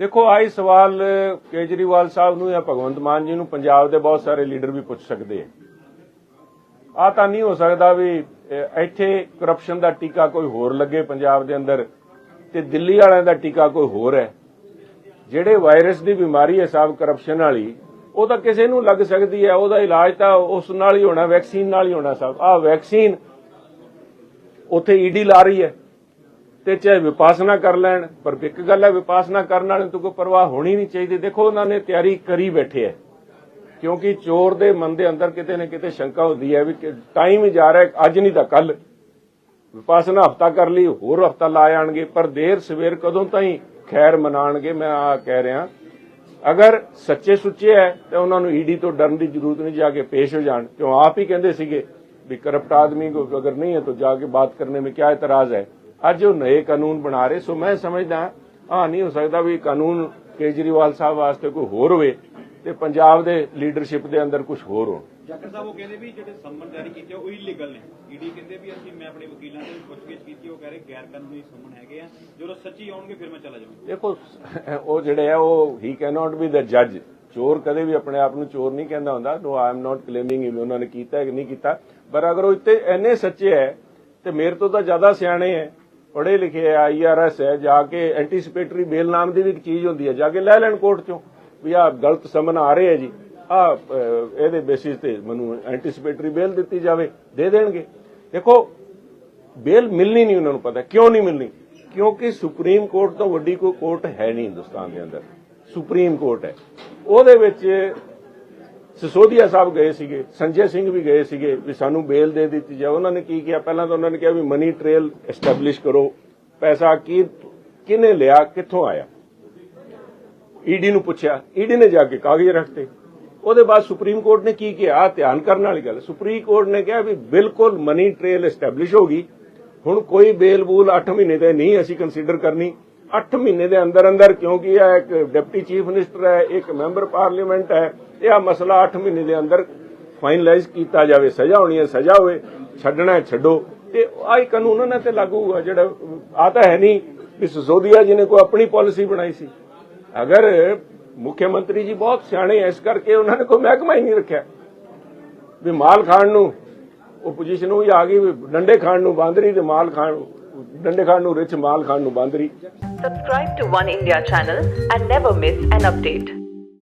ਦੇਖੋ ਆਈ ਸਵਾਲ ਕੇਜਰੀਵਾਲ ਸਾਹਿਬ ਨੂੰ ਜਾਂ ਭਗਵੰਤ ਮਾਨ ਜੀ ਨੂੰ ਪੰਜਾਬ ਦੇ ਬਹੁਤ ਸਾਰੇ ਲੀਡਰ ਵੀ ਪੁੱਛ ਸਕਦੇ ਆ। ਆ ਤਾਂ ਨਹੀਂ ਹੋ ਸਕਦਾ ਵੀ ਇੱਥੇ ਕਰਪਸ਼ਨ ਦਾ ਟੀਕਾ ਕੋਈ ਹੋਰ ਲੱਗੇ ਪੰਜਾਬ ਦੇ ਅੰਦਰ ਤੇ ਦਿੱਲੀ ਵਾਲਿਆਂ ਦਾ ਟੀਕਾ ਕੋਈ ਹੋਰ ਹੈ। ਜਿਹੜੇ ਵਾਇਰਸ ਦੀ ਬਿਮਾਰੀ ਹੈ ਸਾਹਿਬ ਕਰਪਸ਼ਨ ਵਾਲੀ, ਉਹ ਤਾਂ ਕਿਸੇ ਨੂੰ ਲੱਗ ਸਕਦੀ ਹੈ, ਉਹਦਾ ਇਲਾਜ ਤਾਂ ਉਸ ਨਾਲ ਹੀ ਹੋਣਾ, ਵੈਕਸੀਨ ਨਾਲ ਹੀ ਹੋਣਾ ਸਾਹਿਬ ਆ ਵੈਕਸੀਨ ਉੱਥੇ ਈਡੀ ਲਾ ਰਹੀ ਹੈ। ਤੇ ਚਾਹੇ ਵਿਪਾਸਨਾ ਕਰ ਲੈਣ, ਪਰ ਇੱਕ ਗੱਲ ਹੈ ਵਿਪਾਸਨਾ ਕਰਨ ਵਾਲੇ ਨੂੰ ਕੋਈ ਪਰਵਾਹ ਹੋਣੀ ਨਹੀਂ ਚਾਹੀਦੀ। ਦੇਖੋ, ਉਹਨਾਂ ਨੇ ਤਿਆਰੀ ਕਰੀ ਬੈਠੇ ਐ ਕਿਉਂਕਿ ਚੋਰ ਦੇ ਮਨ ਦੇ ਅੰਦਰ ਕਿਤੇ ਨਾ ਕਿਤੇ ਸ਼ੰਕਾ ਹੁੰਦੀ ਹੈ ਵੀ ਟਾਈਮ ਜਾ ਰਿਹਾ, ਅੱਜ ਨਹੀਂ ਤਾਂ ਕੱਲ ਵਿਪਾਸਨਾ ਹਫਤਾ ਕਰ ਲਈ, ਹੋਰ ਹਫਤਾ ਲਾ ਆਣਗੇ, ਪਰ ਦੇਰ ਸਵੇਰ ਕਦੋਂ ਤਾਈਂ ਖੈਰ ਮਨਾਣਗੇ, ਮੈਂ ਆ ਕਹਿ ਰਿਹਾ। ਅਗਰ ਸੱਚੇ ਸੁੱਚੇ ਹੈ, ਤਾਂ ਉਹਨਾਂ ਨੂੰ ਈਡੀ ਤੋਂ ਡਰਨ ਦੀ ਜ਼ਰੂਰਤ ਨਹੀਂ, ਜਾ ਕੇ ਪੇਸ਼ ਹੋ ਜਾਣ। ਕਿਉਂ? ਆਪ ਹੀ ਕਹਿੰਦੇ ਸੀਗੇ ਵੀ ਕਰਪਟ ਆਦਮੀ ਕੋ ਅਗਰ ਨਹੀਂ ਹੈ, ਤਾਂ ਜਾ ਕੇ ਬਾਤ ਕਰਨੇ ਵਿੱਚ ਕਿਆ ਇਤਰਾਜ਼ ਹੈ? ਅੱਜ ਉਹ ਨਏ ਕਾਨੂੰਨ ਬਣਾ ਰਹੇ ਸੋ ਮੈਂ ਸਮਝਦਾ ਆ ਨਹੀਂ ਹੋ ਸਕਦਾ ਵੀ ਕਾਨੂੰਨ ਕੇਜਰੀਵਾਲ ਸਾਹਿਬ ਵਾਸਤੇ ਕੋਈ ਹੋਰ ਹੋਵੇ ਤੇ ਪੰਜਾਬ ਦੇ ਲੀਡਰਸ਼ਿਪ ਦੇ ਅੰਦਰ ਕੁਝ ਹੋਰ ਹੋਣ। ਜਾਖੜ ਸਾਹਿਬ ਉਹ ਕਹਿੰਦੇ ਵੀ ਜਿਹੜੇ ਸੰਮਨ ਜਾਰੀ ਕੀਤੇ ਉਹ ਇਲੀਗਲ ਨੇ। ਈਡੀ ਕਹਿੰਦੇ ਵੀ ਅਸੀਂ ਮੈਂ ਆਪਣੇ ਵਕੀਲਾਂ ਤੋਂ ਪੁੱਛਗਿੱਛ ਕੀਤੀ ਉਹ ਕਹਿ ਰਹੇ ਗੈਰ ਕਾਨੂੰਨੀ ਸੰਮਨ ਹੈਗੇ ਆ। ਜਦੋਂ ਸੱਚੀ ਆਉਣਗੇ ਫਿਰ ਮੈਂ ਚਲਾ ਜਾਵਾਂਗਾ ਦੇਖੋ ਉਹ ਜਿਹੜੇ ਆ ਉਹ ਹੀ ਕੈਨੋਟ ਬੀ ਦ ਜੱਜ ਚੋਰ ਕਦੇ ਵੀ ਆਪਣੇ ਆਪ ਨੂੰ ਚੋਰ ਨਹੀਂ ਕਹਿੰਦਾ ਹੁੰਦਾ। ਨੋ ਆਈ ਐਮ ਨਾਟ ਕਲੇਮਿੰਗ ਵੀ ਉਹਨਾਂ ਨੇ ਕੀਤਾ ਹੈ ਕਿ ਨਹੀਂ ਕੀਤਾ। ਪਰ ਅਗਰ ਉਹ ਇੱਥੇ ਇੰਨੇ ਸੱਚੇ ਹੈ ਤੇ ਮੇਰੇ ਤੋਂ ਤਾਂ ਜ਼ਿਆਦਾ ਸਿਆਣੇ ਹੈ। ਪੜ੍ਹੇ ਲਿਖੇ ਹੈ ਆਈਆਰਐਸ ਹੈ ਜਾ ਕੇ ਐਂਟੀਸਿਪੇਟਰੀ ਬੇਲ ਨਾਮ ਦੀ ਵੀ ਇੱਕ ਚੀਜ਼ ਹੁੰਦੀ ਹੈ ਜਾ ਕੇ ਲੈ ਲੈਣ ਕੋਰਟ ਚੋਂ, ਵੀ ਆ ਗਲਤ ਸਮਨ ਆ ਰਹੇ ਹੈ ਜੀ। ਆ ਇਹਦੇ ਬੇਸਿਸ ਤੇ ਮੈਨੂੰ ਐਂਟੀਸਪੇਟਰੀ ਬੇਲ ਦਿੱਤੀ ਜਾਵੇ, ਦੇ ਦੇਣਗੇ। ਦੇਖੋ ਬੇਲ ਮਿਲਣੀ ਨਹੀਂ ਉਹਨਾਂ ਨੂੰ ਪਤਾ, ਕਿਉਂ ਨਹੀਂ ਮਿਲਣੀ? ਕਿਉਂਕਿ ਸੁਪਰੀਮ ਕੋਰਟ ਤੋਂ ਵੱਡੀ ਕੋਈ ਕੋਰਟ ਹੈ ਨਹੀਂ ਹਿੰਦੁਸਤਾਨ ਦੇ ਅੰਦਰ। ਸੁਪਰੀਮ ਕੋਰਟ ਹੈ। ਉਹਦੇ ਵਿੱਚ ਸਿਸੋਦੀਆ ਸਾਹਿਬ ਗਏ ਸੀਗੇ, ਸੰਜੇ ਸਿੰਘ ਵੀ ਗਏ ਸੀਗੇ ਵੀ ਸਾਨੂੰ ਬੇਲ ਦੇ ਦਿੱਤੀ ਜਾਏ। ਉਹਨਾਂ ਨੇ ਕੀ ਕਿਹਾ? ਪਹਿਲਾਂ ਤਾਂ ਉਹਨਾਂ ਨੇ ਕਿਹਾ ਵੀ ਮਨੀ ਟ੍ਰੇਲ ਐਸਟੈਬਲਿਸ਼ ਕਰੋ। ਪੈਸਾ ਕੀ ਕਿਨੇ ਲਿਆ, ਕਿੱਥੋਂ ਆਇਆ? ਈਡੀ ਨੂੰ ਪੁੱਛਿਆ। ਈਡੀ ਨੇ ਜਾ ਕੇ ਕਾਗਜ਼ ਰੱਖਤੇ ਉਹਦੇ ਬਾਅਦ ਸੁਪਰੀਮ ਕੋਰਟ ਨੇ ਕੀ ਕਿਹਾ? ਧਿਆਨ ਕਰਨ ਵਾਲੀ ਗੱਲ। ਸੁਪਰੀਮ ਕੋਰਟ ਨੇ ਕਿਹਾ ਵੀ ਬਿਲਕੁਲ ਮਨੀ ਟ੍ਰੇਲ ਐਸਟੈਬਲਿਸ਼ ਹੋ ਗਈ। ਹੁਣ ਕੋਈ ਬੇਲ ਬੂਲ 8 ਮਹੀਨੇ ਤੇ ਨਹੀਂ ਅਸੀਂ ਕੰਸੀਡਰ ਕਰਨੀ। 8 ਮਹੀਨੇ ਦੇ ਅੰਦਰ ਅੰਦਰ ਕਿਉਂਕਿ ਇਹ ਇੱਕ ਡਿਪਟੀ ਚੀਫ ਮਿਨਿਸਟਰ ਹੈ, ਇੱਕ ਮੈਂਬਰ ਪਾਰਲੀਮੈਂਟ ਹੈ ਇਹ ਮਸਲਾ 8 ਮਹੀਨੇ ਦੇ ਅੰਦਰ ਫਾਈਨਲਾਈਜ਼ ਕੀਤਾ ਜਾਵੇ, ਸਜ਼ਾ ਹੋਣੀ ਹੈ, ਸਜ਼ਾ ਹੋਵੇ, ਛੱਡਣਾ ਹੈ, ਛੱਡੋ। ਤੇ ਆਹ ਕਾਨੂੰਨ ਉਹਨਾਂ ਤੇ ਲਾਗੂ ਹੋਊਗਾ, ਜਿਹੜਾ ਆ ਤਾਂ ਹੈ ਨਹੀਂ ਵੀ ਸਸੋਦੀਆ ਜੀ ਨੇ ਕੋਈ ਆਪਣੀ ਪਾਲਿਸੀ ਬਣਾਈ ਸੀ। ਅਗਰ ਮੁੱਖ ਮੰਤਰੀ ਜੀ ਬਹੁਤ ਸਿਆਣੇ ਐ ਇਸ ਕਰਕੇ ਉਹਨਾਂ ਨੇ ਕੋਈ ਮਹਿਕਮਾ ਹੀ ਨਹੀਂ ਰੱਖਿਆ। ਵੀ ਮਾਲ ਖਾਣ ਨੂੰ ਆਪੋਜੀਸ਼ਨ ਉਹ ਆ ਗਈ, ਵੀ ਡੰਡੇ ਖਾਣ ਨੂੰ, ਬਾਂਦਰੀ ਤੇ ਮਾਲ ਖਾਣ ਨੂੰ। ਡੰਡੇ ਖਾਣ ਨੂੰ ਰਿਚ ਮਾਲ ਖਾਣ ਨੂੰ ਬਾਂਦਰੀ Subscribe to One India channel and never miss an update.